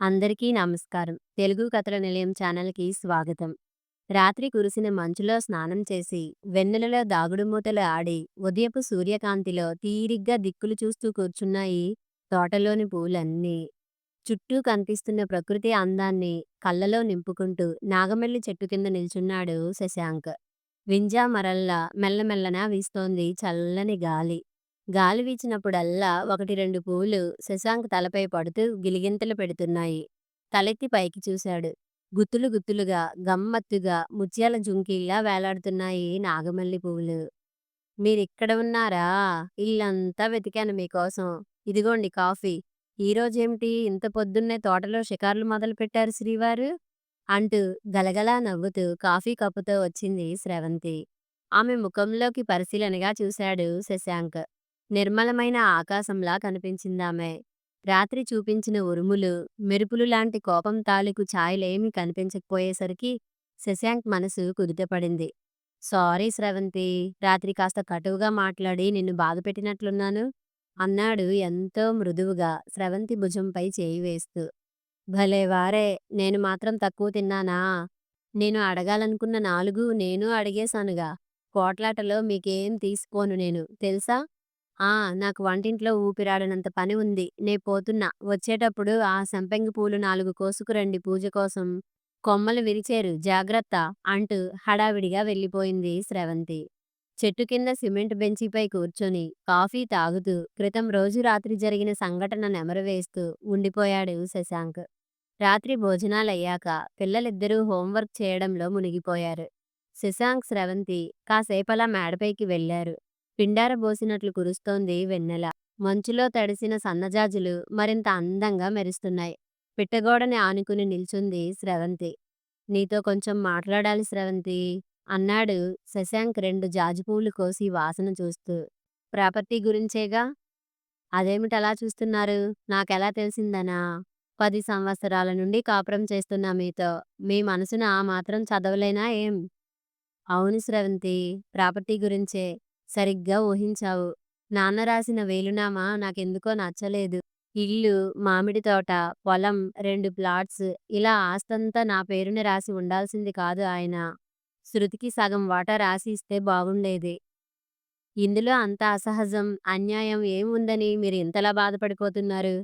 అందరికీ నమస్కారం. తెలుగు కథల నిలయం ఛానల్‌కి స్వాగతం. రాత్రి కురిసిన మంచులో స్నానం చేసి, వెన్నెలలో దాగుడుమూతలు ఆడి, ఉదయపు సూర్యకాంతిలో తీరిగ్గా దిక్కులు చూస్తూ కూర్చున్నాయి తోటలోని పూలన్నీ. చుట్టూ కనిపిస్తున్న ప్రకృతి అందాన్ని కళ్ళలో నింపుకుంటూ నాగమల్లి చెట్టు కింద నిల్చున్నాడు శశాంక్. వింజా మరల్లా మెల్లమెల్లన వీస్తోంది చల్లని గాలి. గాలి వీచినప్పుడల్లా ఒకటి రెండు పూలు శశాంక్ తలపై పడుతూ గిలిగింతలు పెడుతున్నాయి. తలెత్తి పైకి చూశాడు. గుత్తులు గుత్తులుగా, గమ్మత్తుగా ముత్యాల జుంకీలా వేలాడుతున్నాయి నాగమల్లి పువ్వులు. మీరిక్కడ ఉన్నారా? ఇల్లంతా వెతికాను మీకోసం. ఇదిగోండి కాఫీ. ఈరోజేమిటి ఇంత పొద్దున్నే తోటలో షికార్లు మొదలుపెట్టారు శ్రీవారు? అంటూ గలగలా నవ్వుతూ కాఫీ కప్పుతో వచ్చింది స్రవంతి. ఆమె ముఖంలోకి పరిశీలనగా చూశాడు శశాంక్. నిర్మలమైన ఆకాశంలా కనిపించిందామె. రాత్రి చూపించిన ఉరుములు, మెరుపులు లాంటి కోపం తాలూకు ఛాయలేమీ కనిపించకపోయేసరికి శశాంక్ మనసు కుదుటపడింది. సారీ స్రవంతి. రాత్రి కాస్త కటువుగా మాట్లాడి నిన్ను బాధపెట్టినట్లున్నాను అన్నాడు ఎంతో మృదువుగా స్రవంతి భుజంపై చేయి వేస్తూ. భలే వారే నేను మాత్రం తక్కువ తిన్నానా? నేను అడగాలనుకున్న నాలుగు నేను అడిగేశానుగా. కోట్లాటలో మీకేం తీసుకోను నేను. తెలుసా? ఆ నాకు వంటింట్లో ఊపిరాడనంత పని ఉంది. నే పోతున్నా. వచ్చేటప్పుడు ఆ సంపెంగ పూలు నాలుగు కోసుకురండి పూజ కోసం. కొమ్మలు విరిచేరు జాగ్రత్త అంటూ హడావిడిగా వెళ్ళిపోయింది స్రవంతి. చెట్టు కింద సిమెంట్ బెంచీపై కూర్చొని కాఫీ తాగుతూ క్రితం రోజు రాత్రి జరిగిన సంఘటన నెమరువేస్తూ ఉండిపోయాడు శశాంక్. రాత్రి భోజనాలయ్యాక పిల్లలిద్దరూ హోంవర్క్ చేయడంలో మునిగిపోయారు. శశాంక్, స్రవంతి కాసేపలా మేడపైకి వెళ్ళారు. పిండారబోసినట్లు కురుస్తోంది వెన్నెల. మంచులో తడిసిన సన్నజాజులు మరింత అందంగా మెరుస్తున్నాయి. పిట్టగోడని ఆనుకుని నిల్చుంది స్రవంతి. నీతో కొంచెం మాట్లాడాలి స్రవంతి అన్నాడు శశాంక్ రెండు జాజిపూలు కోసి వాసన చూస్తూ. ప్రాపర్టీ గురించేగా? అదేమిటలా చూస్తున్నారు? నాకెలా తెలిసిందనా? పది సంవత్సరాల నుండి కాపురం చేస్తున్నా మీతో. మీ మనసున ఆ మాత్రం చదవలేనా ఏం? అవును స్రవంతి. ప్రాపర్టీ గురించే. సరిగ్గా ఊహించావు. నాన్న రాసిన వేలునామా నాకెందుకో నచ్చలేదు. ఇల్లు, మామిడి తోట, పొలం, రెండు ప్లాట్స్ ఇలా ఆస్తంతా నా పేరున రాసి ఉండాల్సింది కాదు ఆయన. శృతికి సగం వాటా రాసి ఇస్తే బాగుండేది. ఇందులో అంత అసహజం, అన్యాయం ఏముందని మీరు ఇంతలా బాధపడిపోతున్నారు?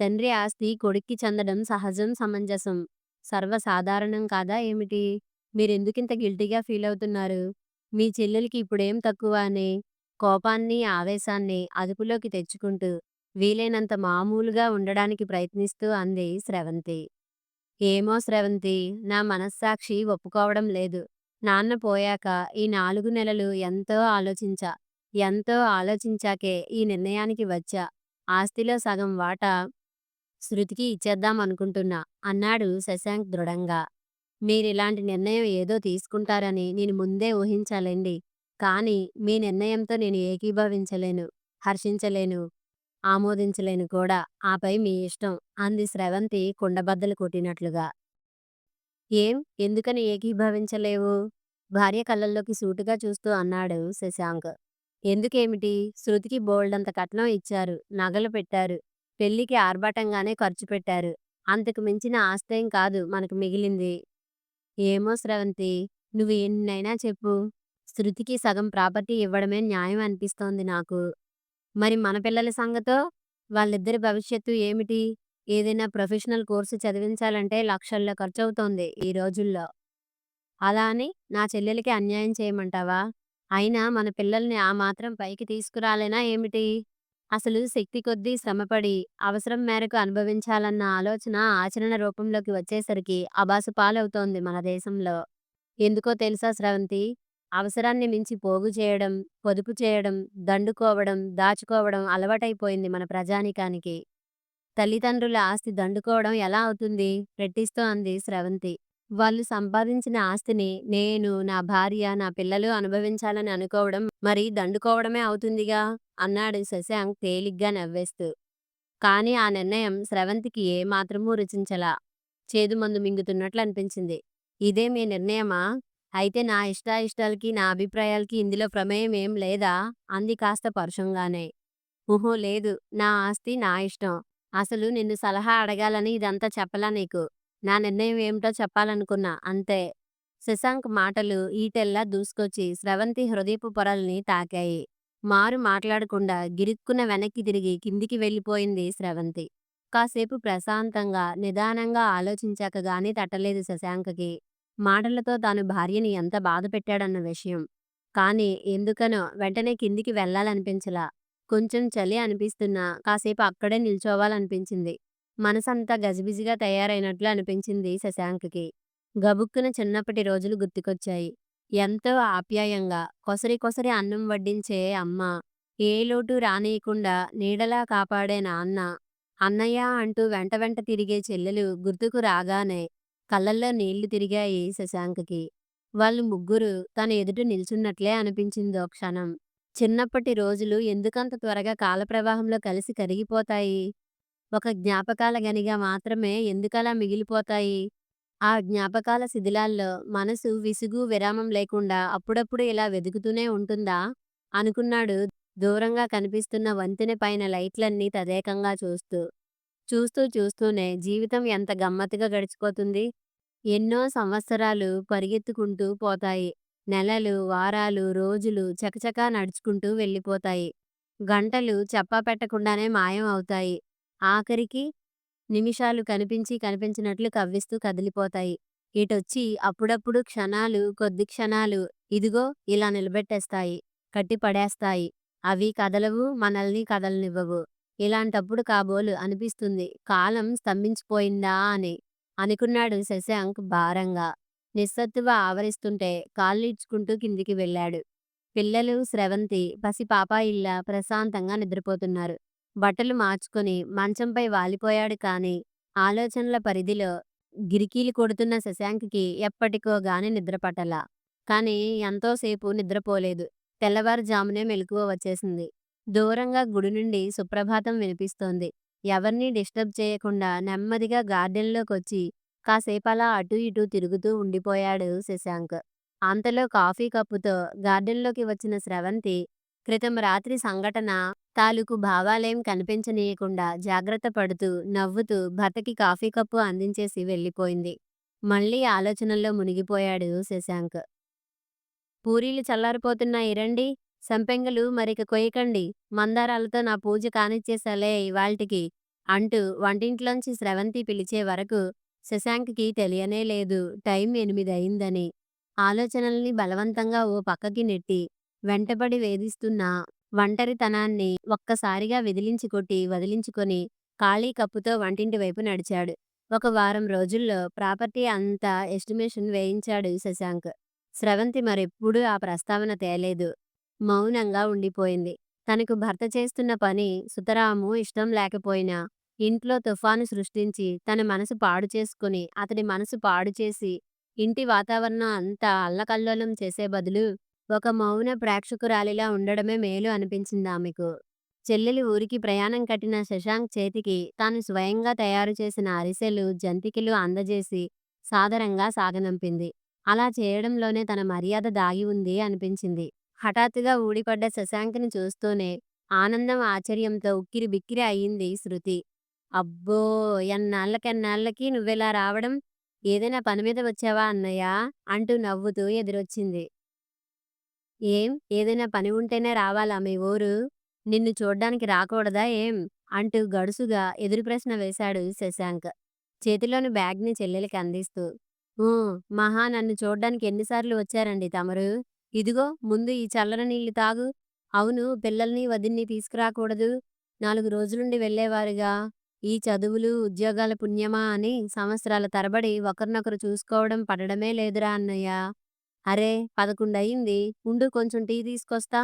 తండ్రి ఆస్తి కొడుక్కి చెందడం సహజం సమంజసం. సర్వసాధారణం కాదా ఏమిటి? మీరెందుకింత గిల్టీగా ఫీల్ అవుతున్నారు మీ చెల్లెలికి ఇప్పుడేం తక్కువ అని? కోపాన్ని, ఆవేశాన్ని అదుపులోకి తెచ్చుకుంటూ వీలైనంత మామూలుగా ఉండడానికి ప్రయత్నిస్తూ అంది స్రవంతి. ఏమో స్రవంతి. నా మనస్సాక్షి ఒప్పుకోవడం లేదు. నాన్న పోయాక ఈ నాలుగు నెలలు ఎంతో ఆలోచించా. ఎంతో ఆలోచించాకే ఈ నిర్ణయానికి వచ్చా. ఆస్తిలో సగం వాటా శృతికి ఇచ్చేద్దామనుకుంటున్నా అన్నాడు శశాంక్ దృఢంగా. మీరిలాంటి నిర్ణయం ఏదో తీసుకుంటారని నేను ముందే ఊహించాలండి కానీ మీ నిర్ణయంతో నేను ఏకీభవించలేను, హర్షించలేను, ఆమోదించలేను కూడా. ఆపై మీ ఇష్టం అంది స్రవంతి కుండబద్దలు కొట్టినట్లుగా. ఏం? ఎందుకని ఏకీభవించలేవు? భార్య కళ్ళల్లోకి సూటిగా చూస్తూ అన్నాడు శశాంక్. ఎందుకేమిటి? శృతికి బోల్డంత కట్నం ఇచ్చారు. నగలు పెట్టారు. పెళ్ళికి ఆర్భాటంగానే ఖర్చు పెట్టారు. అంతకు మించిన ఆస్తేం కాదు మనకు మిగిలింది. ఏమో స్రవంతి. నువ్వు ఎన్నైనా చెప్పు. శృతికి సగం ప్రాపర్టీ ఇవ్వడమే న్యాయం అనిపిస్తోంది నాకు. మరి మన పిల్లల సంగతో? వాళ్ళిద్దరి భవిష్యత్తు ఏమిటి? ఏదైనా ప్రొఫెషనల్ కోర్సు చదివించాలంటే లక్షల్లో ఖర్చు అవుతోంది ఈ రోజుల్లో. అలా అని నా చెల్లెలికి అన్యాయం చేయమంటావా? అయినా మన పిల్లల్ని ఆ మాత్రం పైకి తీసుకురాలేనా ఏమిటి? అసలు శక్తి కొద్దీ శ్రమపడి, అవసరం మేరకు అనుభవించాలన్న ఆలోచన ఆచరణ రూపంలోకి వచ్చేసరికి అబాసు పాలవుతోంది మన దేశంలో. ఎందుకో తెలుసా స్రవంతి? అవసరాన్ని మించి పోగు చేయడం, పొదుపు చేయడం, దండుకోవడం, దాచుకోవడం అలవాటైపోయింది మన ప్రజానీకానికి. తల్లిదండ్రుల ఆస్తి దండుకోవడం ఎలా అవుతుంది? రెట్టిస్తూ అంది స్రవంతి. వాళ్ళు సంపాదించిన ఆస్తిని నేను, నా భార్య, నా పిల్లలు అనుభవించాలని అనుకోవడం మరి దండుకోవడమే అవుతుందిగా అన్నాడు శశాంక్ తేలిగ్గా నవ్వేస్తూ. కానీ ఆ నిర్ణయం స్రవంతికి ఏ మాత్రమూ రుచించలా. చేదుమందు మింగుతున్నట్లనిపించింది. ఇదే మీ నిర్ణయమా? అయితే నా ఇష్టాయిష్టాలకి, నా అభిప్రాయాలకి ఇందులో ప్రమేయం ఏం లేదా? అంది కాస్త పరుషంగానే. ఊహో లేదు. నా ఆస్తి నా ఇష్టం. అసలు నిన్ను సలహా అడగాలని ఇదంతా చెప్పలా నీకు. నా నిర్ణయం ఏమిటో చెప్పాలనుకున్నా అంతే. శశాంక్ మాటలు ఈటెల్లా దూసుకొచ్చి స్రవంతి హృదయపు పొరల్ని తాకాయి. మారు మాట్లాడకుండా గిరుక్కున వెనక్కి తిరిగి కిందికి వెళ్ళిపోయింది స్రవంతి. కాసేపు ప్రశాంతంగా, నిదానంగా ఆలోచించాక గానీ తట్టలేదు శశాంకకి. మాటలతో తాను భార్యని ఎంత బాధపెట్టాడన్న విషయం. కానీ ఎందుకనో వెంటనే కిందికి వెళ్ళాలనిపించలా. కొంచెం చలి అనిపిస్తున్నా కాసేపు అక్కడే నిల్చోవాలనిపించింది. మనసంతా గజిబిజిగా తయారైనట్లు అనిపించింది శశాంకకి. గబుక్కున చిన్నప్పటి రోజులు గుర్తుకొచ్చాయి. ఎంతో ఆప్యాయంగా కొసరి కొసరి అన్నం వడ్డించే అమ్మ, ఏ లోటు రానీయకుండా నీడలా కాపాడే నాన్న, అన్నయ్య అంటూ వెంట వెంట తిరిగే చెల్లెలు గుర్తుకు రాగానే కళ్ళల్లో నీళ్ళు తిరిగాయి శశాంకకి. వాళ్ళు ముగ్గురు తన ఎదుట నిల్చున్నట్లే అనిపించిందో క్షణం. చిన్నప్పటి రోజులు ఎందుకంత త్వరగా కాలప్రవాహంలో కలిసి కరిగిపోతాయి? ఒక జ్ఞాపకాల గనిగా మాత్రమే ఎందుకలా మిగిలిపోతాయి? ఆ జ్ఞాపకాల శిథిలాల్లో మనసు విసుగు, విరామం లేకుండా అప్పుడప్పుడు ఇలా వెదుకుతూనే ఉంటుందా? అనుకున్నాడు దూరంగా కనిపిస్తున్న వంతెన పైన లైట్లన్నీ తదేకంగా చూస్తూ. చూస్తూ చూస్తూనే జీవితం ఎంత గమ్మత్తుగా గడిచిపోతుంది. ఎన్నో సంవత్సరాలు పరిగెత్తుకుంటూ పోతాయి. నెలలు, వారాలు, రోజులు చకచకా నడుచుకుంటూ వెళ్ళిపోతాయి. గంటలు చెప్పా పెట్టకుండానే మాయం అవుతాయి. ఆఖరికి నిమిషాలు కనిపించి కనిపించినట్లు కవ్విస్తూ కదిలిపోతాయి. ఇటొచ్చి అప్పుడప్పుడు క్షణాలు, కొద్ది క్షణాలు ఇదిగో ఇలా నిలబెట్టేస్తాయి. కట్టి పడేస్తాయి. అవి కదలవు, మనల్ని కదలనివ్వవు. ఇలాంటప్పుడు కాబోలు అనిపిస్తుంది కాలం స్తంభించిపోయిందా అని. అనుకున్నాడు శశాంక్ భారంగా. నిస్సత్తువ ఆవరిస్తుంటే కాళ్ళీడ్చుకుంటూ కిందికి వెళ్ళాడు. పిల్లలు, స్రవంతి పసిపాపాయిల్లా ప్రశాంతంగా నిద్రపోతున్నారు. బట్టలు మార్చుకొని మంచంపై వాలిపోయాడు కానీ ఆలోచనల పరిధిలో గిరికీలు కొడుతున్న శశాంక్కి ఎప్పటికో గాని నిద్రపట్టలా. కానీ ఎంతోసేపు నిద్రపోలేదు. తెల్లవారుజామునే మెలకువ వచ్చేసింది. దూరంగా గుడి నుండి సుప్రభాతం వినిపిస్తోంది. ఎవర్నీ డిస్టర్బ్ చేయకుండా నెమ్మదిగా గార్డెన్లోకొచ్చి కాసేపలా అటూ ఇటూ తిరుగుతూ ఉండిపోయాడు శశాంక్. అంతలో కాఫీ కప్పుతో గార్డెన్లోకి వచ్చిన స్రవంతి క్రితం రాత్రి సంఘటన తాలూకు భావాలేం కనిపించనీయకుండా జాగ్రత్త పడుతూ, నవ్వుతూ భర్తకి కాఫీ కప్పు అందించేసి వెళ్ళిపోయింది. మళ్ళీ ఆలోచనల్లో మునిగిపోయాడు శశాంక్. పూరీలు చల్లారిపోతున్నాయి రండి. సంపెంగలు మరిక కొయ్యకండి. మందారాలతో నా పూజ కానిచ్చేశాలే ఇవాల్టికి అంటూ వంటింట్లోంచి స్రవంతి పిలిచే వరకు శశాంక్కి తెలియనే లేదు టైం ఎనిమిదయిందని. ఆలోచనల్ని బలవంతంగా ఓ పక్కకి నెట్టి, వెంటపడి వేధిస్తున్న ఒంటరితనాన్ని ఒక్కసారిగా విదిలించి కొట్టి వదిలించుకొని ఖాళీ కప్పుతో వంటింటి వైపు నడిచాడు. ఒక వారం రోజుల్లో ప్రాపర్టీ అంతా ఎస్టిమేషన్ వేయించాడు శశాంక్. స్రవంతి మరెప్పుడూ ఆ ప్రస్తావన తేలేదు. మౌనంగా ఉండిపోయింది. తనకు భర్త చేస్తున్న పని సుతరాము ఇష్టం లేకపోయినా ఇంట్లో తుఫాను సృష్టించి తన మనసు పాడు చేసుకుని అతడి మనసు పాడు చేసి ఇంటి వాతావరణం అంతా అల్లకల్లోలం చేసే బదులు ఒక మౌన ప్రేక్షకురాలిలా ఉండడమే మేలు అనిపించిందామెకు. చెల్లెలి ఊరికి ప్రయాణం కట్టిన శశాంక్ చేతికి తాను స్వయంగా తయారు చేసిన అరిసెలు, జంతికలు అందజేసి సాదరంగా సాగనంపింది. అలా చేయడంలోనే తన మర్యాద దాగి ఉంది అనిపించింది. హఠాత్తుగా ఊడిపడ్డ శశాంక్ని చూస్తూనే ఆనందం, ఆశ్చర్యంతో ఉక్కిరి బిక్కిరి అయింది శృతి. అబ్బో ఎన్నాళ్ళకెన్నాళ్ళకి నువ్వెలా రావడం? ఏదైనా పని మీద వచ్చావా అన్నయ్యా? అంటూ నవ్వుతూ ఎదురొచ్చింది. ఏం ఏదైనా పని ఉంటేనే రావాలా మీ ఊరు? నిన్ను చూడ్డానికి రాకూడదా ఏం? అంటూ గడుసుగా ఎదురు ప్రశ్న వేశాడు శశాంక్. చేతిలోని బ్యాగ్ని చెల్లెలికి అందిస్తూ. ఊ మహా నన్ను చూడ్డానికి ఎన్నిసార్లు వచ్చారండి తమరు? ఇదిగో ముందు ఈ చల్లని నీళ్ళు తాగు. అవును పిల్లల్ని, వదిన్ని తీసుకురాకూడదు? నాలుగు రోజులుండి వెళ్ళేవారుగా? ఈ చదువులు, ఉద్యోగాల పుణ్యమా అని సంవత్సరాల తరబడి ఒకరినొకరు చూసుకోవడం పడడమే లేదురా అన్నయ్యా! అరే పదకొండయింది. ఉండు కొంచెం టీ తీసుకొస్తా.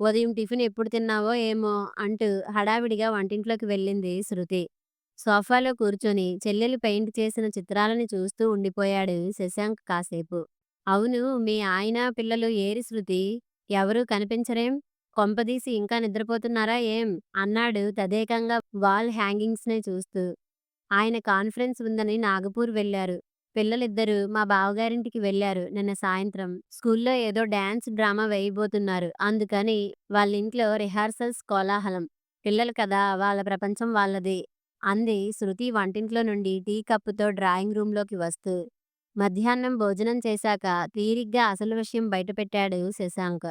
ఉదయం టిఫిన్ ఎప్పుడు తిన్నావో ఏమో అంటూ హడావిడిగా వంటింట్లోకి వెళ్ళింది శృతి. సోఫాలో కూర్చొని చెల్లెలు పెయింట్ చేసిన చిత్రాలని చూస్తూ ఉండిపోయాడు శశాంక్ కాసేపు. అవును మీ ఆయన, పిల్లలు ఏరి శృతి ఎవరూ కనిపించరేం? కొంపదీసి ఇంకా నిద్రపోతున్నారా ఏం? అన్నాడు తదేకంగా వాల్ హ్యాంగింగ్స్నే చూస్తూ. ఆయన కాన్ఫరెన్స్ ఉందని నాగపూర్ వెళ్ళారు. పిల్లలిద్దరూ మా బావగారింటికి వెళ్ళారు నిన్న సాయంత్రం. స్కూల్లో ఏదో డాన్స్ డ్రామా వేయబోతున్నారు. అందుకని వాళ్ళింట్లో రిహార్సల్స్ కోలాహలం. పిల్లలు కదా వాళ్ళ ప్రపంచం వాళ్ళది. అంది శృతి వంటింట్లో నుండి టీ కప్పుతో డ్రాయింగ్ రూంలోకి వస్తూ మధ్యాహ్నం భోజనం చేశాక తీరిగ్గా అసలు విషయం బయటపెట్టాడు శశాంక్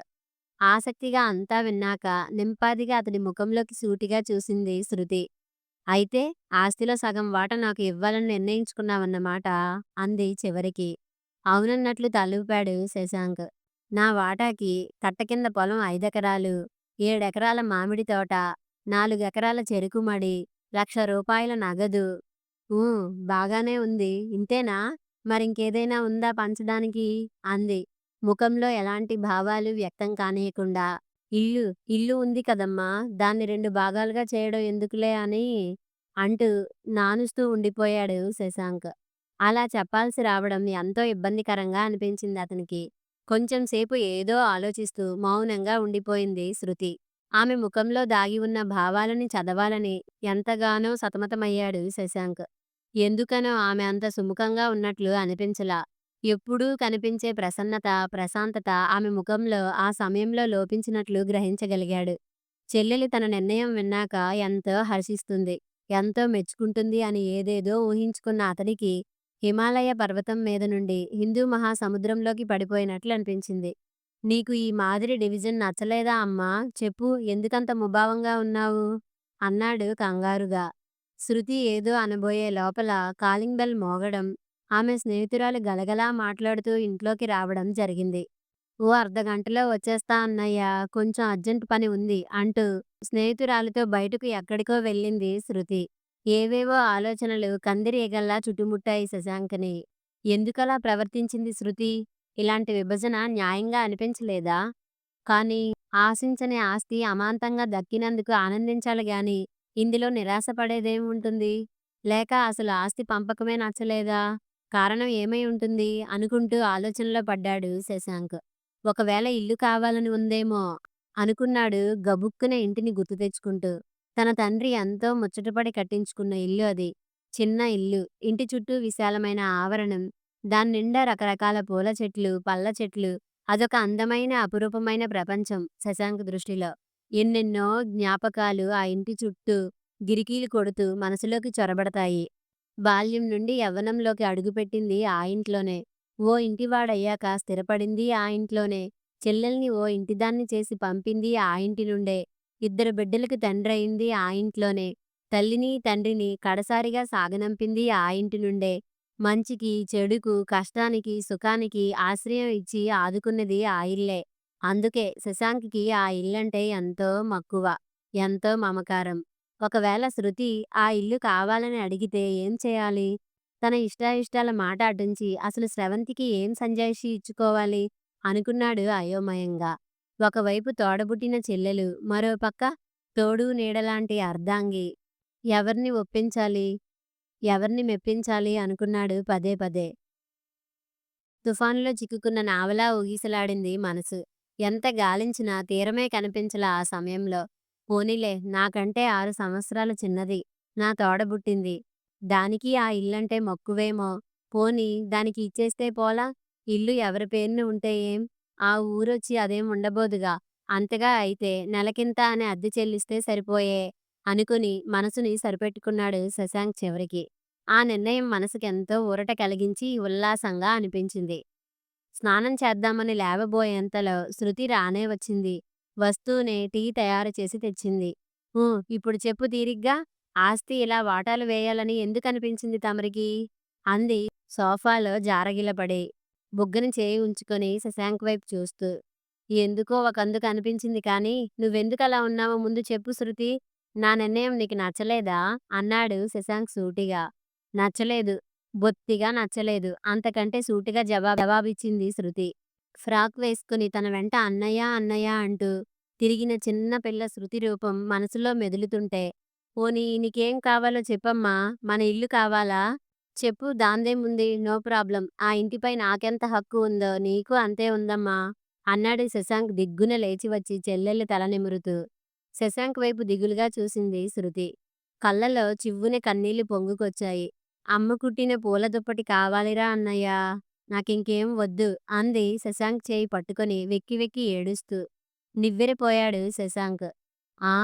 ఆసక్తిగా అంతా విన్నాక నింపాదిగా అతడి ముఖంలోకి సూటిగా చూసింది శృతి అయితే ఆస్తిలో సగం వాటా నాకు ఇవ్వాలని నిర్ణయించుకున్నావన్నమాట అంది చివరికి. అవునన్నట్లు తలూపాడు శశాంక్. నా వాటాకి కట్ట కింద పొలం ఐదెకరాలు ఏడెకరాల మామిడి తోట నాలుగెకరాల చెరుకు మడి లక్ష రూపాయల నగదు. ఊ బాగానే ఉంది. ఇంతేనా? మరింకేదైనా ఉందా పంచడానికి? అంది. ముఖంలో ఎలాంటి భావాలు వ్యక్తం కానీయకుండా ఇల్లు ఇల్లు ఉంది కదమ్మా. దాన్ని రెండు భాగాలుగా చేయడం ఎందుకులే అని అంటూ నానుస్తూ ఉండిపోయాడు శశాంక్. అలా చెప్పాల్సి రావడం ఎంతో ఇబ్బందికరంగా అనిపించింది అతనికి. కొంచెం సేపు ఏదో ఆలోచిస్తూ మౌనంగా ఉండిపోయింది శృతి. ఆమె ముఖంలో దాగి ఉన్న భావాలని చదవాలని ఎంతగానో సతమతమయ్యాడు శశాంక్. ఎందుకనో ఆమె అంత సుముఖంగా ఉన్నట్లు అనిపించలా. ఎప్పుడూ కనిపించే ప్రసన్నత ప్రశాంతత ఆమె ముఖంలో ఆ సమయంలో లోపించినట్లు గ్రహించగలిగాడు. చెల్లెలి తన నిర్ణయం విన్నాక ఎంతో హర్షిస్తుంది. ఎంతో మెచ్చుకుంటుంది అని ఏదేదో ఊహించుకున్న అతడికి హిమాలయ పర్వతం మీద నుండి హిందూ మహాసముద్రంలోకి పడిపోయినట్లు అనిపించింది. నీకు ఈ మాదిరి డివిజన్ నచ్చలేదా అమ్మా? చెప్పు ఎందుకంత ముభావంగా ఉన్నావు? అన్నాడు కంగారుగా. శృతి ఏదో అనబోయే లోపల కాలింగ్ బెల్ మోగడం ఆమె స్నేహితురాలు గలగలా మాట్లాడుతూ ఇంట్లోకి రావడం జరిగింది. ఓ అర్ధగంటలో వచ్చేస్తా అన్నయ్య కొంచెం అర్జెంట్ పని ఉంది అంటూ స్నేహితురాలితో బయటకు ఎక్కడికో వెళ్ళింది శృతి. ఏవేవో ఆలోచనలు కందిరీగల్లా చుట్టుముట్టాయి శశాంక్ని. ఎందుకలా ప్రవర్తించింది శృతి? ఇలాంటి విభజన న్యాయంగా అనిపించలేదా? కానీ ఆశించని ఆస్తి అమాంతంగా దక్కినందుకు ఆనందించాలి గాని ఇందులో నిరాశపడేదేముంటుంది? లేక అసలు ఆస్తి పంపకమే నచ్చలేదా? కారణం ఏమై ఉంటుంది? అనుకుంటూ ఆలోచనలో పడ్డాడు శశాంక్. ఒకవేళ ఇల్లు కావాలని ఉందేమో అనుకున్నాడు గబుక్కున ఇంటిని గుర్తు తెచ్చుకుంటూ. తన తండ్రి ఎంతో ముచ్చటపడి కట్టించుకున్న ఇల్లు అది. చిన్న ఇల్లు. ఇంటి చుట్టూ విశాలమైన ఆవరణం. దాని నిండా రకరకాల పూల చెట్లు పళ్ళ చెట్లు. అదొక అందమైన అపురూపమైన ప్రపంచం శశాంక్ దృష్టిలో. ఎన్నెన్నో జ్ఞాపకాలు ఆ ఇంటి చుట్టూ గిరికీలు కొడుతూ మనసులోకి చొరబడతాయి. బాల్యం నుండి యవ్వనంలోకి అడుగుపెట్టింది ఆ ఇంట్లోనే. ఓ ఇంటివాడయ్యాక స్థిరపడింది ఆ ఇంట్లోనే. చెల్లెల్ని ఓ ఇంటిదాన్ని చేసి పంపింది ఆ ఇంటి నుండే. ఇద్దరు బిడ్డలకు తండ్రి అయింది ఆ ఇంట్లోనే. తల్లిని తండ్రిని కడసారిగా సాగనంపింది ఆ ఇంటి నుండే. మంచికి చెడుకు కష్టానికి సుఖానికి ఆశ్రయం ఇచ్చి ఆదుకున్నది ఆ ఇల్లే. అందుకే శశాంక్కి ఆ ఇల్లంటే ఎంతో మక్కువ ఎంతో మమకారం. ఒకవేళ శృతి ఆ ఇల్లు కావాలని అడిగితే ఏం చేయాలి? తన ఇష్టాయిష్టాల మాట అడ్డుంచి అసలు స్రవంతికి ఏం సంజాయిషి ఇచ్చుకోవాలి? అనుకున్నాడు అయోమయంగా. ఒకవైపు తోడబుట్టిన చెల్లెలు మరోపక్క తోడు నీడలాంటి అర్ధాంగి ఎవర్ని ఒప్పించాలి? ఎవర్ని మెప్పించాలి? అనుకున్నాడు పదే పదే. తుఫానులో చిక్కుకున్న నావలా ఊగిసలాడింది మనసు. ఎంత గాలించినా తీరమే కనిపించలా ఆ సమయంలో. పోనీలే నాకంటే ఆరు సంవత్సరాలు చిన్నది. నా తోడబుట్టింది దానికి ఆ ఇల్లంటే మక్కువేమో. పోనీ దానికి ఇచ్చేస్తే పోలా? ఇల్లు ఎవరి పేరున ఉంటే ఏం? ఆ ఊరొచ్చి అదేం ఉండబోదుగా? అంతగా అయితే నెలకింత అని అద్దె చెల్లిస్తే సరిపోయే అనుకుని మనసుని సరిపెట్టుకున్నాడు శశాంక్ చివరికి. ఆ నిర్ణయం మనసుకెంతో ఊరట కలిగించి ఉల్లాసంగా అనిపించింది. స్నానం చేద్దామని లేవబోయేంతలో శృతి రానే వచ్చింది. వస్తూనే టీ తయారు చేసి తెచ్చింది. ఊ ఇప్పుడు చెప్పు తీరిగ్గా. ఆస్తి ఇలా వాటాలు వేయాలని ఎందుకు అనిపించింది తమరికి? అంది సోఫాలో జారగిలపడి బుగ్గని చేయి ఉంచుకొని శశాంక్ వైపు చూస్తూ. ఎందుకో ఒకందుకు అనిపించింది కానీ నువ్వెందుకు అలా ఉన్నావో ముందు చెప్పు శృతి. నా నిర్ణయం నీకు నచ్చలేదా? అన్నాడు శశాంక్ సూటిగా. నచ్చలేదు. బొత్తిగా నచ్చలేదు. అంతకంటే సూటిగా జవాబు జవాబిచ్చింది శృతి. ఫ్రాక్ వేసుకుని తన వెంట అన్నయ్య అన్నయ్య అంటూ తిరిగిన చిన్న పిల్ల శృతి రూపం మనసులో మెదులుతుంటే పోనీ నీకేం కావాలో చెప్పమ్మా మన ఇల్లు కావాలా? చెప్పు దాందేముంది నో ప్రాబ్లం. ఆ ఇంటిపై నాకెంత హక్కు ఉందో నీకు అంతే ఉందమ్మా అన్నాడు శశాంక్ దిగ్గున లేచి వచ్చి చెల్లెళ్ళు తలనిమురుతూ శశాంక్ వైపు దిగులుగా చూసింది శృతి. కళ్ళలో చివ్వున కన్నీళ్ళు పొంగుకొచ్చాయి. అమ్మ కుట్టిన పూల దుప్పటి కావాలిరా అన్నయ్యా నాకింకేం వద్దు అంది శశాంక్ చేయి పట్టుకొని వెక్కి వెక్కి ఏడుస్తూ. నివ్వెరిపోయాడు శశాంక్. ఆ?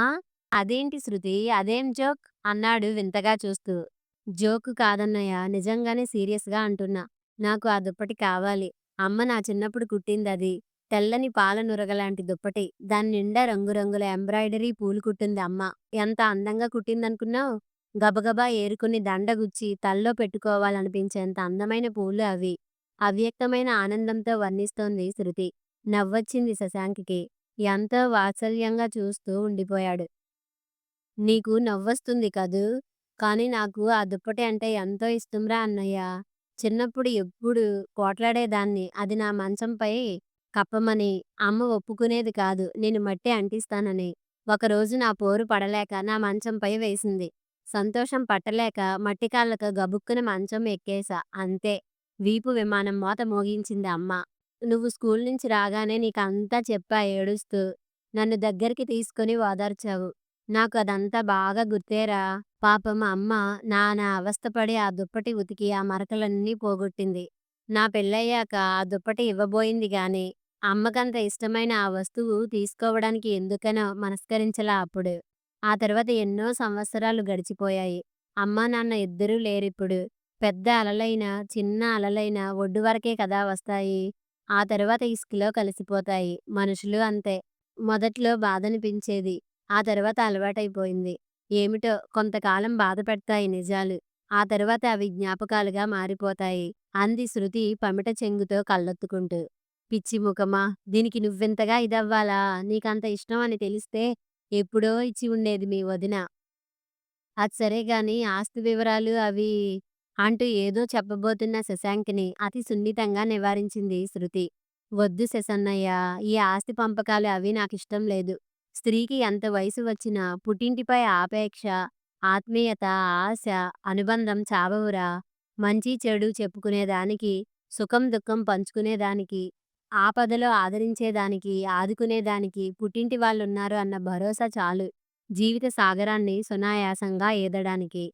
అదేంటి శృతి? అదేం జోక్? అన్నాడు వింతగా చూస్తూ. జోకు కాదన్నయ్య నిజంగానే సీరియస్గా అంటున్నా. నాకు ఆ దుప్పటి కావాలి. అమ్మ నా చిన్నప్పుడు కుట్టిందది. తెల్లని పాల నురగలాంటి దుప్పటి. దాని నిండా రంగురంగుల ఎంబ్రాయిడరీ పూలు కుట్టింది అమ్మ. ఎంత అందంగా కుట్టిందనుకున్నావు? గబగబా ఏరుకుని దండగుచ్చి తల్లో పెట్టుకోవాలనిపించేంత అందమైన పూలు అవి. అవ్యక్తమైన ఆనందంతో వర్ణిస్తోంది శృతి. నవ్వొచ్చింది శశాంక్కి. ఎంతో వాత్సల్యంగా చూస్తూ ఉండిపోయాడు. నీకు నవ్వొస్తుంది కదూ? కానీ నాకు ఆ దుప్పటి అంటే ఎంతో ఇష్టంరా అన్నయ్య. చిన్నప్పుడు ఎప్పుడు కోట్లాడేదాన్ని. అది నా మంచంపై కప్పమని అమ్మ ఒప్పుకునేది కాదు. నేను మట్టి అంటిస్తానని. ఒకరోజు నా పోరు పడలేక నా మంచంపై వేసింది. సంతోషం పట్టలేక మట్టికాళ్ళకు గబుక్కున మంచం ఎక్కేశా. అంతే. వీపు విమానం మోత మోగించింది అమ్మ. నువ్వు స్కూల్ నుంచి రాగానే నీకంతా చెప్పా ఏడుస్తూ నన్ను దగ్గరికి తీసుకొని ఓదార్చావు. నాకు అదంతా బాగా గుర్తేరా పాపం అమ్మ నానా అవస్థపడి ఆ దుప్పటి ఉతికి ఆ మరకలన్నీ పోగొట్టింది. నా పెళ్ళయ్యాక ఆ దుప్పటి ఇవ్వబోయింది గాని అమ్మకంత ఇష్టమైన ఆ వస్తువు తీసుకోవడానికి ఎందుకనో మనస్కరించలా అప్పుడు. ఆ తర్వాత ఎన్నో సంవత్సరాలు గడిచిపోయాయి. అమ్మా నాన్న ఇద్దరూ లేరిప్పుడు పెద్ద అలలైనా చిన్న అలలైనా ఒడ్డు వరకే కదా వస్తాయి. ఆ తర్వాత ఇసుకలో కలిసిపోతాయి. మనుషులు అంతే. మొదట్లో బాధనిపించేది. ఆ తర్వాత అలవాటైపోయింది. ఏమిటో కొంతకాలం బాధ పెడతాయి నిజాలు. ఆ తర్వాత అవి జ్ఞాపకాలుగా మారిపోతాయి. అంది శృతి పమిట చెంగుతో కళ్ళొత్తుకుంటూ. పిచ్చి ముఖమా? దీనికి నువ్వెంతగా ఇదవ్వాలా? నీకంత ఇష్టం అని తెలిస్తే ఎప్పుడో ఇచ్చి ఉండేది మీ వదిన. అది సరే గాని ఆస్తి వివరాలు అవి అంటూ ఏదో చెప్పబోతున్న శశాంక్ని అతి సున్నితంగా నివారించింది శృతి. వద్దు శశన్నయ్య ఈ ఆస్తి పంపకాలు అవి నాకిష్టం లేదు. స్త్రీకి ఎంత వయసు వచ్చినా పుట్టింటిపై ఆపేక్ష ఆత్మీయత ఆశ అనుబంధం చావవురా. మంచి చెడు చెప్పుకునేదానికి సుఖం దుఃఖం పంచుకునేదానికి ఆపదలో ఆదరించేదానికి ఆదుకునేదానికి పుట్టింటి వాళ్ళున్నారు అన్న భరోసా చాలు. జీవిత సాగరాన్ని సునాయాసంగా ఏదడానికి.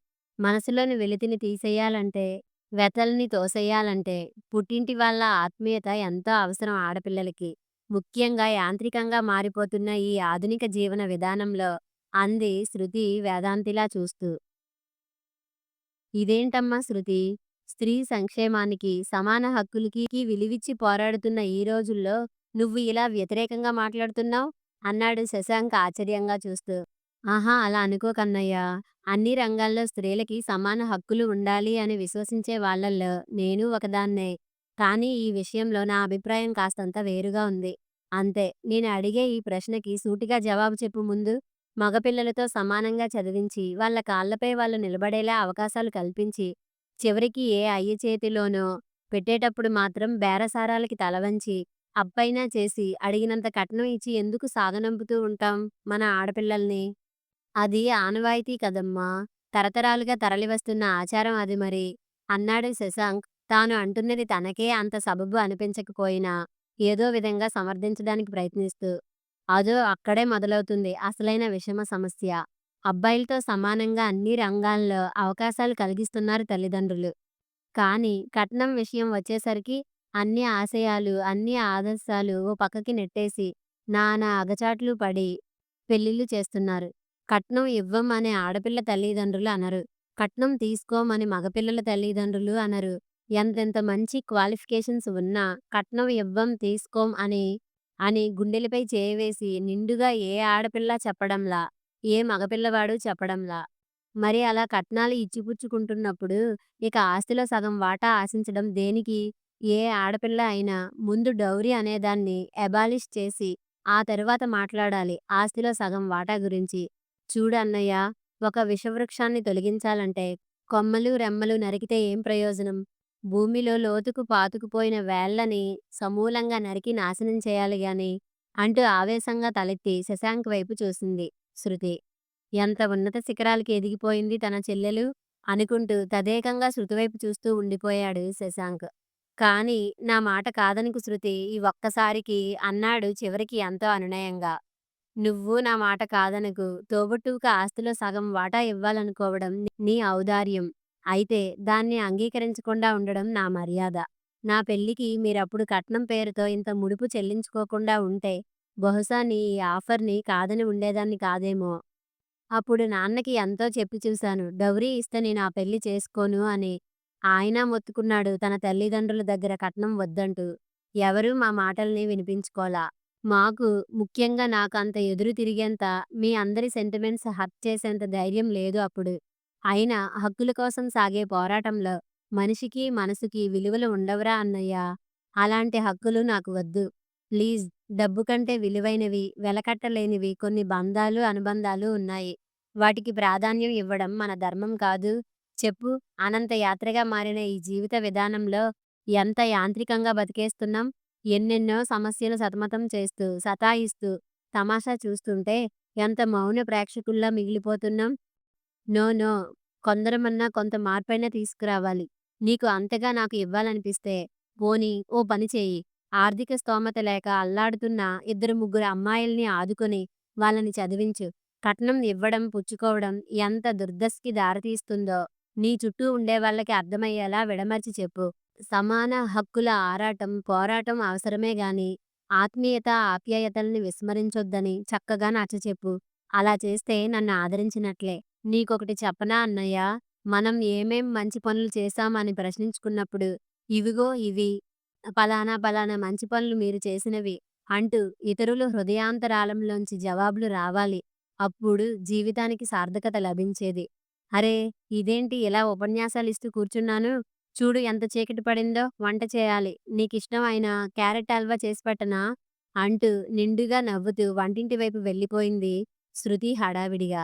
మనసులోని వెలితిని తీసేయాలంటే వెతల్ని తోసేయాలంటే పుట్టింటి వాళ్ళ ఆత్మీయత ఎంతో అవసరం ఆడపిల్లలకి. ముఖ్యంగా యాంత్రికంగా మారిపోతున్న ఈ ఆధునిక జీవన విధానంలో అంది శృతి వేదాంతిలా చూస్తూ. ఇదేంటమ్మా శృతి? స్త్రీ సంక్షేమానికి సమాన హక్కులకి విలువిచ్చి పోరాడుతున్న ఈ రోజుల్లో నువ్వు ఇలా వ్యతిరేకంగా మాట్లాడుతున్నావు? అన్నాడు శశాంక్ ఆశ్చర్యంగా చూస్తూ. ఆహా అలా అనుకోకన్నయ్యా అన్ని రంగాల్లో స్త్రీలకి సమాన హక్కులు ఉండాలి అని విశ్వసించే వాళ్ళల్లో నేను ఒకదాన్నే. కానీ ఈ విషయంలో నా అభిప్రాయం కాస్తంత వేరుగా ఉంది. అంతే నేను అడిగే ఈ ప్రశ్నకి సూటిగా జవాబు చెప్పు ముందు మగపిల్లలతో సమానంగా చదివించి వాళ్ళ కాళ్ళపై వాళ్ళు నిలబడేలా అవకాశాలు కల్పించి చివరికి ఏ అయ్య చేతిలోనో పెట్టేటప్పుడు మాత్రం బేరసారాలకి తలవంచి అప్పైనా చేసి అడిగినంత కట్నం ఇచ్చి ఎందుకు సాగనంపుతూ ఉంటాం మన ఆడపిల్లల్ని? అది ఆనవాయితీ కదమ్మా. తరతరాలుగా తరలివస్తున్న ఆచారం అది మరి. అన్నాడు శశాంక్. తాను అంటున్నది తనకే అంత సబబు అనిపించకపోయినా ఏదో విధంగా సమర్థించడానికి ప్రయత్నిస్తూ అదో అక్కడే మొదలవుతుంది అసలైన విషమ సమస్య. అబ్బాయిలతో సమానంగా అన్ని రంగాల్లో అవకాశాలు కలిగిస్తున్నారు తల్లిదండ్రులు. కానీ కట్నం విషయం వచ్చేసరికి అన్ని ఆశయాలు అన్ని ఆదర్శాలు ఓ పక్కకి నెట్టేసి నానా అగచాట్లు పడి పెళ్ళిళ్ళు చేస్తున్నారు. కట్నం ఇవ్వం అనే ఆడపిల్ల తల్లిదండ్రులు అనరు. కట్నం తీసుకోమని మగపిల్లల తల్లిదండ్రులు అనరు. ఎంతెంత మంచి క్వాలిఫికేషన్స్ ఉన్నా కట్నం ఇవ్వం తీసుకోం అని అని గుండెలపై చేయవేసి నిండుగా ఏ ఆడపిల్ల చెప్పడంలా ఏ మగపిల్లవాడు చెప్పడంలా. మరి అలా కట్నాలు ఇచ్చిపుచ్చుకుంటున్నప్పుడు ఇక ఆస్తిలో సగం వాటా ఆశించడం దేనికి? ఏ ఆడపిల్ల అయినా ముందు డౌరీ అనేదాన్ని ఎబాలిష్ చేసి ఆ తరువాత మాట్లాడాలి ఆస్తిలో సగం వాటా గురించి. చూడు అన్నయ్య ఒక విషవృక్షాన్ని తొలగించాలంటే కొమ్మలు రెమ్మలు నరికితే ఏం ప్రయోజనం? భూమిలో లోతుకు పాతుకుపోయిన వేళ్ళని సమూలంగా నరికి నాశనం చేయాలి గాని అంటూ ఆవేశంగా తలెత్తి శశాంక్ వైపు చూసింది శృతి. ఎంత ఉన్నత శిఖరాలకి ఎదిగిపోయింది తన చెల్లెలు? అనుకుంటూ తదేకంగా శృతివైపు చూస్తూ ఉండిపోయాడు శశాంక్. కాని నా మాట కాదనుకు శృతి ఈ ఒక్కసారికి అన్నాడు చివరికి ఎంతో అనునయంగా. నువ్వు నా మాట కాదనకు తోబుట్టువుకు ఆస్తిలో సగం వాటా ఇవ్వాలనుకోవడం నీ ఔదార్యం అయితే దాన్ని అంగీకరించకుండా ఉండడం నా మర్యాద నా పెళ్ళికి మీరప్పుడు కట్నం పేరుతో ఇంత ముడుపు చెల్లించుకోకుండా ఉంటే బహుశా నీ ఈ ఆఫర్ని కాదని ఉండేదాన్ని కాదేమో అప్పుడు నాన్నకి ఎంతో చెప్పి చూశాను. డౌరీ ఇస్తే నేను ఆ పెళ్ళి చేసుకోను అని. ఆయన మొత్తుకున్నాడు తన తల్లిదండ్రుల దగ్గర కట్నం వద్దంటూ. ఎవరూ మా మాటల్ని వినిపించుకోలా. మాకు, ముఖ్యంగా నాకంత ఎదురు తిరిగేంత, మీ అందరి సెంటిమెంట్స్ హర్ట్ చేసేంత ధైర్యం లేదు అప్పుడు. అయినా హక్కుల కోసం సాగే పోరాటంలో మనిషికి, మనసుకి విలువలు ఉండవురా అన్నయ్యా! అలాంటి హక్కులు నాకు వద్దు. ప్లీజ్ డబ్బు కంటే విలువైనవి, వెలకట్టలేనివి కొన్ని బంధాలు, అనుబంధాలు ఉన్నాయి. వాటికి ప్రాధాన్యం ఇవ్వడం మన ధర్మం కాదూ? చెప్పు అనంత యాత్రగా మారిన ఈ జీవిత విధానంలో ఎంత యాంత్రికంగా బతికేస్తున్నాం. ఎన్నెన్నో సమస్యలు సతమతం చేస్తూ, సతాయిస్తూ, తమాషా చూస్తుంటే ఎంత మౌన ప్రేక్షకుల్లా మిగిలిపోతున్నాం. నో నో కొందరమన్నా కొంత మార్పైనా తీసుకురావాలి. నీకు అంతగా నాకు ఇవ్వాలనిపిస్తే పోనీ ఓ పని చేయి. ఆర్థిక స్తోమత లేక అల్లాడుతున్న ఇద్దరు ముగ్గురు అమ్మాయిల్ని ఆదుకొని వాళ్ళని చదివించు. కట్నం ఇవ్వడం, పుచ్చుకోవడం ఎంత దుర్దశకి దారితీస్తుందో నీ చుట్టూ ఉండేవాళ్ళకి అర్థమయ్యేలా విడమర్చి చెప్పు. సమాన హక్కుల ఆరాటం, పోరాటం అవసరమే గాని ఆత్మీయత, ఆప్యాయతల్ని విస్మరించొద్దని చక్కగా నచ్చచెప్పు. అలా చేస్తే నన్ను ఆదరించినట్లే. నీకొకటి చెప్పనా అన్నయ్యా! మనం ఏమేం మంచి పనులు చేశాం అని ప్రశ్నించుకున్నప్పుడు ఇవిగో ఇవి పలానా పలానా మంచి పనులు మీరు చేసినవి అంటూ ఇతరుల హృదయాంతరాళంలోంచి జవాబులు రావాలి. అప్పుడు జీవితానికి సార్థకత లభించేది. అరే ఇదేంటి ఇలా ఉపన్యాసాలిస్తూ కూర్చున్నాను. చూడు ఎంత చీకటి పడిందో వంట చేయాలి. నీకిష్టం అయిన క్యారెట్ హల్వా చేసి పెట్టనా? అంటూ నిండుగా నవ్వుతూ వంటింటి వైపు వెళ్ళిపోయింది శృతి హడావిడిగా.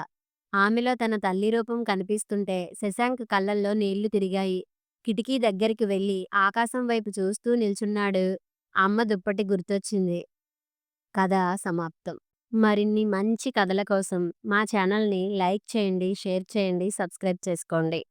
ఆమెలో తన తల్లి రూపం కనిపిస్తుంటే శశాంక్ కళ్ళల్లో నీళ్ళు తిరిగాయి. కిటికీ దగ్గరికి వెళ్ళి ఆకాశం వైపు చూస్తూ నిల్చున్నాడు. అమ్మ దుప్పటి గుర్తొచ్చింది. కథ సమాప్తం. మరిన్ని మంచి కథల కోసం మా ఛానల్ని లైక్ చేయండి, షేర్ చేయండి, సబ్స్క్రైబ్ చేసుకోండి.